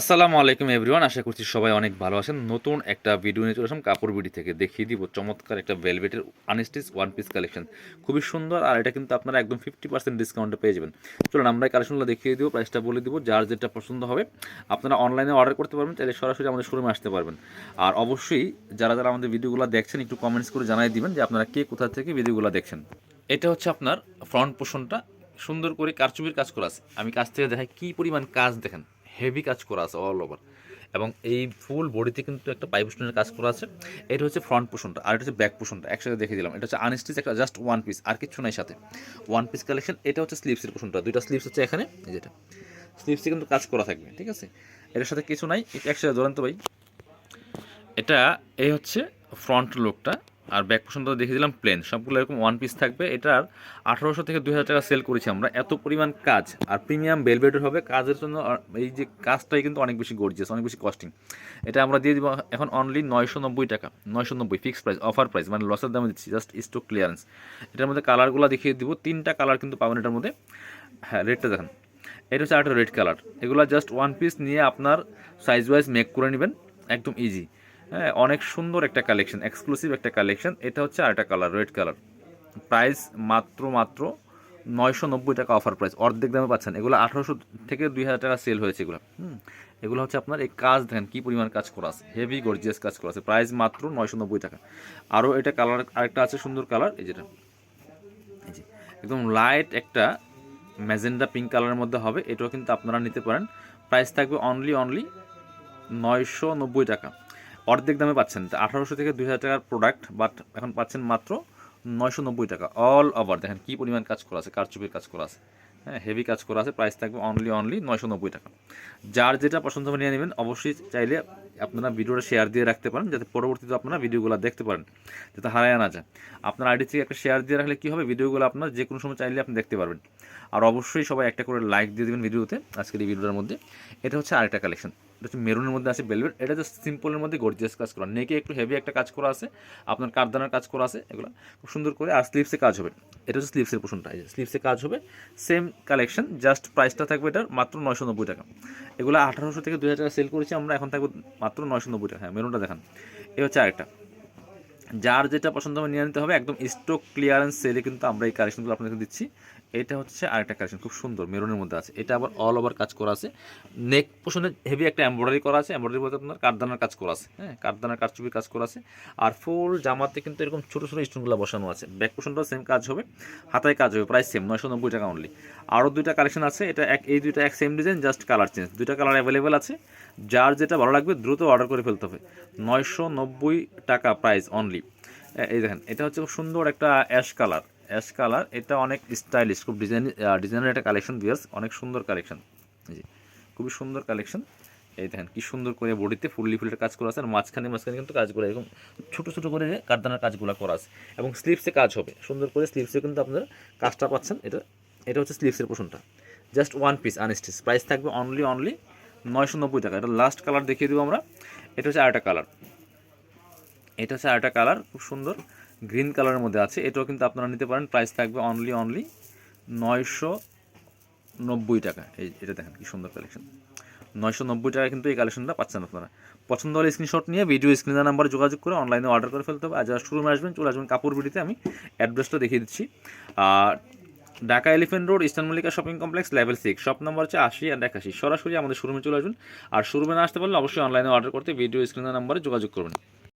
আসসালামু আলাইকুম এভরিওয়ান, আশা করছি সবাই অনেক ভালো আছেন। নতুন একটা ভিডিও নিয়ে চলে আসলাম, কাপড় বিডি থেকে। দেখিয়ে দিব চমৎকার একটা ভেলভেটের আনস্টিচ ওয়ান পিস কালেকশন খুবই সুন্দর, আর এটা কিন্তু আপনারা একদম ফিফটি পার্সেন্ট ডিসকাউন্টে পেয়ে যাবেন। চলুন, আমরা কালেকশনগুলো দেখিয়ে দিব প্রাইসটা বলে দিব, যার যেটা পছন্দ হবে। আপনারা অনলাইনে অর্ডার করতে পারবেন, চাইলে সরাসরি আমাদের শোরুমে আসতে পারবেন। আর অবশ্যই, যারা যারা আমাদের ভিডিওগুলো দেখছেন, একটু কমেন্টস করে জানাই দিবেন যে আপনারা কে কোথা থেকে ভিডিওগুলো দেখছেন। এটা হচ্ছে আপনার ফ্রন্ট পোর্শনটা সুন্দর করে কারচুপির কাজ করা আছে। আমি কাছ থেকে দেখাই কী পরিমাণ কাজ দেখেন। হেভি কাজ করা আছে অল ওভার এবং এই ফুল বডিতে কিন্তু একটা পাইপ স্টোনের কাজ করা আছে। এটা হচ্ছে ফ্রন্ট পোর্শনটা আর এটা হচ্ছে ব্যাক পোর্শনটা একসাথে দেখে দিলাম। এটা হচ্ছে আনস্টিচ একটা জাস্ট ওয়ান পিস আর কিছু নাই সাথে। ওয়ান পিস কালেকশন এটা হচ্ছে স্লিপসের পোর্শনটা দুইটা স্লিপস হচ্ছে এখানে যেটা। স্লিপসে কিন্তু কাজ করা থাকবে, ঠিক আছে? এটার সাথে কিছু নাই একসাথে ধরেন তো ভাই। এটা, এই হচ্ছে ফ্রন্ট লুকটা আর ব্যাক পোর্শনটা দেখে দিলাম প্লেন সবগুলো এরকম ওয়ান পিস থাকবে। এটার আঠারোশো থেকে দুই হাজার টাকা সেল করেছি আমরা। এত পরিমাণ কাজ। আর প্রিমিয়াম বেলভেটের হবে। কাজের জন্য এই যে কাজটাই কিন্তু অনেক বেশি গর্জিয়াস অনেক বেশি কস্টিং এটা আমরা দিয়ে দিব এখন অনলি নয়শো নব্বই টাকা। নয়শো নব্বই ফিক্স প্রাইস অফার প্রাইস মানে লসের দামে দিচ্ছি। জাস্ট স্টক ক্লিয়ারেন্স এটার মধ্যে কালারগুলো দেখিয়ে দিব। তিনটা কালার কিন্তু পাবেন এটার মধ্যে। হ্যাঁ রেটটা দেখেন। এটা হচ্ছে একটা রেড কালার এগুলো জাস্ট ওয়ান পিস নিয়ে আপনার সাইজ ওয়াইজ মেক করে নেবেন। একদম ইজি হ্যাঁ অনেক সুন্দর একটা কালেকশন এক্সক্লুসিভ একটা কালেকশন এটা হচ্ছে আরেকটা কালার রেড কালার প্রাইস মাত্র মাত্র নয়শো নব্বই টাকা অফার প্রাইস অর্ধেক দামে পাচ্ছেন। এগুলো আঠারোশো থেকে দুই হাজার টাকা সেল হয়েছে এগুলো। হুম, এগুলো হচ্ছে আপনার এই কাজ দেখেন কী পরিমাণ কাজ করা আছে। হেভি গর্জিয়াস কাজ করা আছে। প্রাইস মাত্র নয়শো নব্বই টাকা। আরও এটা কালার আরেকটা আছে সুন্দর কালার এই যেটা একদম লাইট একটা ম্যাজেন্ডা পিঙ্ক কালারের মধ্যে হবে। এটাও কিন্তু আপনারা নিতে পারেন। প্রাইস থাকবে অনলি অনলি নয়শো নব্বই টাকা। অর্ধেক দামে পাচ্ছেন। আঠারোশো থেকে দুই হাজার টাকার প্রোডাক্ট বাট এখন পাচ্ছেন মাত্র নয়শো নব্বই টাকা। অল ওভার দেখেন কী পরিমাণ কাজ করা আছে, কারচুপির কাজ করা আছে। হ্যাঁ হেভি কাজ করা আছে প্রাইস থাকবে অনলি অনলি নয়শো নব্বই টাকা। যার যেটা পছন্দ নিয়ে নেবেন, অবশ্যই চাইলে আপনারা ভিডিওটা শেয়ার দিয়ে রাখতে পারেন, যাতে পরবর্তীতে আপনারা ভিডিওগুলো দেখতে পারেন, যাতে হারায় না যায়। আপনার আইডি থেকে একটা শেয়ার দিয়ে রাখলে কী হবে, ভিডিওগুলো আপনার যে কোনো সময় চাইলে আপনি দেখতে পারবেন। আর অবশ্যই সবাই একটা করে লাইক দিয়ে দেবেন ভিডিওতে, আজকের এই ভিডিওটার মধ্যে। এটা হচ্ছে আরেকটা কালেকশন হচ্ছে মেরুনের মধ্যে আছে বেলভেট এটা জাস্ট সিম্পলের মধ্যে গর্জিয়াস কাজ করা। নেকে একটু হেভি একটা কাজ করা আছে, আপনার কারদানার কাজ করা আছে, এগুলো খুব সুন্দর করে। আর স্লিপসে কাজ হবে। এটা হচ্ছে স্লিপসের পোষণটা স্লিপসে কাজ হবে। সেম কালেকশন জাস্ট প্রাইসটা থাকবে এটার মাত্র নয়শো নব্বই টাকা। এগুলো আঠারোশো থেকে দুই হাজার টাকা সেল করেছি, আমরা এখন থাকবে মাত্র নয়শো নব্বই টাকা। হ্যাঁ মেরুনটা দেখান। এ হচ্ছে আরেকটা। যার যেটা পছন্দ হবে, নিয়ে নিতে হবে। একদম স্টক ক্লিয়ারেন্স সেলে কিন্তু আমরা এই কালেকশনগুলো আপনাদের দিচ্ছি। এটা হচ্ছে আরেকটা কালেকশন খুব সুন্দর, মেরুনের মধ্যে আছে। এটা আবার অল ওভার কাজ করা আছে। নেক পোষণে হেভি একটা এমব্রয়ডারি করা আছে। এমব্রয়ডারি বলতে আপনার কাঠদানার কাজ করা আছে। হ্যাঁ কাঠদানার কারচুপির কাজ করা আছে। আর ফুল জামাতে কিন্তু এরকম ছোটো ছোটো স্টোনগুলো বসানো আছে। ব্যাক পোষণটাও সেম কাজ হবে। হাতায় কাজ হবে, প্রায় সেম নয়শো নব্বই টাকা অনলি আরও দুইটা কালেকশন আছে। এটা এক, এই দুইটা এক same design just colour change দুইটা কালার অ্যাভেলেবেল আছে। যার যেটা ভালো লাগবে, দ্রুত অর্ডার করে ফেলতে হবে। নয়শো নব্বই টাকা প্রাইস অনলি এই দেখেন, এটা হচ্ছে খুব সুন্দর একটা অ্যাশ কালার অ্যাশ কালার, এটা অনেক স্টাইলিশ খুব ডিজাইন ডিজাইনের একটা কালেকশন দিয়েছে অনেক সুন্দর কালেকশন জি খুবই সুন্দর কালেকশন এই দেখেন, কি সুন্দর করে বডিতে ফুললি ফুলের কাজ করা আছে, আর মাঝখানে মাঝখানে কিন্তু কাজ করে এরকম ছোটো ছোটো করে কারদানার কাজগুলো করা আছে। এবং স্লিপসে কাজ হবে। সুন্দর করে স্লিপসে কিন্তু আপনারা কাজটা পাচ্ছেন। এটা এটা হচ্ছে স্লিপসের পোষণটা। Just one piece unstitch price থাকবে অনলি অনলি নয়শো নব্বই টাকা। এটা লাস্ট কালার দেখিয়ে দেবো আমরা। এটা হচ্ছে আরেকটা কালার এটা হচ্ছে আরেকটা কালার খুব সুন্দর। গ্রিন কালারের মধ্যে আছে। এটাও কিন্তু আপনারা নিতে পারেন। প্রাইস থাকবে অনলি অনলি নয়শো নব্বই টাকা। এই এটা দেখেন কি সুন্দর কালেকশন নয়শো নব্বই টাকা কিন্তু এই কালেকশনটা পাচ্ছেন আপনারা। পছন্দ হলে স্ক্রিনশট নিয়ে ভিডিও স্ক্রিনের নাম্বারে যোগাযোগ করে অনলাইনে অর্ডার করে ফেলতে হবে। আর যারা শুরু আসবেন, চলে আসবেন কাপড় বিডিতে আমি অ্যাড্রেসটা দেখিয়ে দিচ্ছি। আর Dhaka elephant road eastern Mallika shopping complex level six shop number হচ্ছে আশি আর একাশি। সরাসরি আমাদের শোরুমে চলে আসবেন আর শোরুমে না আসতে পারলে অবশ্যই অনলাইনে অর্ডার করতে ভিডিও স্ক্রিনের নাম্বারে যোগাযোগ করবেন।